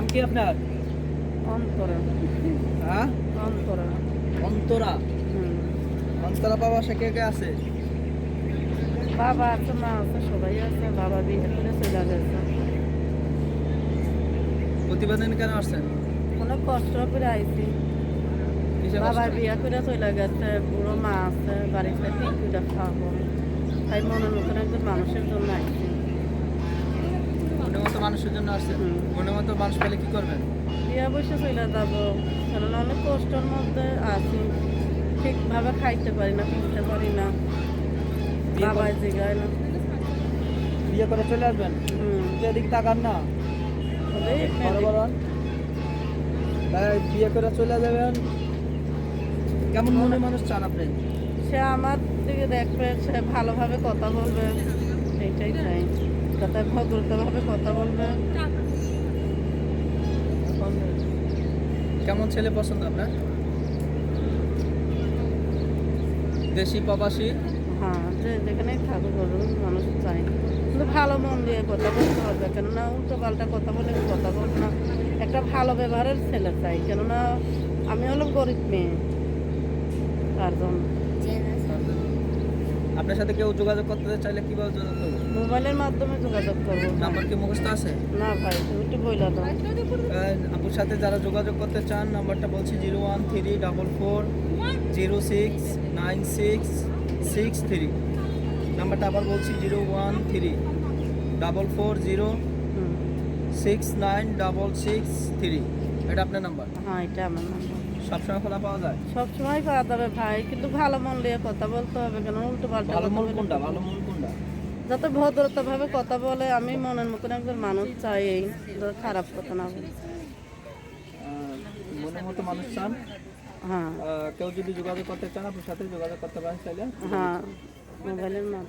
নাম কি আপনার? অন্তরা। হ্যাঁ? অন্তরা। অন্তরা। অন্তরা বাবা সে কে কে আছে? বাবা আছে মা আছে সবাই আছে বাবা বিয়ে করে চলে গেছে। প্রতিবেদন কেন আসছেন? অনেক কষ্ট করে আইছি। কিসে বাবা কষ্ট? বিয়ে করে চলে গেছে বুড়ো মা আছে বাড়িতে পিকুটা খাব। তাই মনে মতন একজন মানুষের জন্য আইছি। মনের মানুষের জন্য আসছেন হুম। মনের মতো মানুষ পেলে কি করবেন? বিয়ে বসে চলে যাব। কারণ অনেক কষ্টের মধ্যে আছি। ঠিকভাবে খাইতে পারি না খুঁজতে পারি না। বিয়ে বাবা করে- জিগায় না। বিয়ে করে চলে আসবেন? এদিক তাকান না। বিয়ে করে চলে যাবেন। কেমন মনে মানুষ চান আপনি? সে আমার দিকে দেখবে সে ভালোভাবে কথা বলবে। যাতে ভদ্রতাভাবে কথা বলবে। কেমন ছেলে পছন্দ আপনার? দেশি প্রবাসী? হ্যাঁ যে যেখানেই থাকুক মানুষ চাই। কিন্তু ভালো মন দিয়ে কথা বলতে হবে কেননা উল্টো পাল্টা কথা বলে আমি কথা বলব না। একটা ভালো ব্যবহারের ছেলে চাই কেননা আমি হলাম গরিব মেয়ে। তার জন্য। আপনার সাথে কেউ যোগাযোগ করতে চাইলে কীভাবে যোগাযোগ করব? মোবাইলের মাধ্যমে যোগাযোগ করব নাম্বার কি মুখস্থ আছে? না ভাই একটু বইলা দাও। আপুর সাথে যারা যোগাযোগ করতে চান নাম্বারটা বলছি zero one three double four zero six nine six six three. নাম্বারটা আবার বলছি zero one three double four zero. Six nine double six three. এটা আপনার নাম্বার? হ্যাঁ এটা আমার নাম্বার। সবসময় খোলা পাওয়া যায়? সবসময় পাওয়া যাবে ভাই কিন্তু ভালো মন দিয়ে কথা বলতে হবে কেন উল্টো পাল্টা ভালো বলে কোনটা? ভালো মূল কোনটা? যাতে ভদ্রতাভাবে কথা বলে আমি মনের মতন একজন মানুষ চাই এই খারাপ কথা না বলে। মনের মতো মানুষ চান? হ্যাঁ। কেউ যদি যোগাযোগ করতে চান আপনার সাথে যোগাযোগ করতে পারেন চাইলে। হ্যাঁ মোবাইলের মাধ্যমে।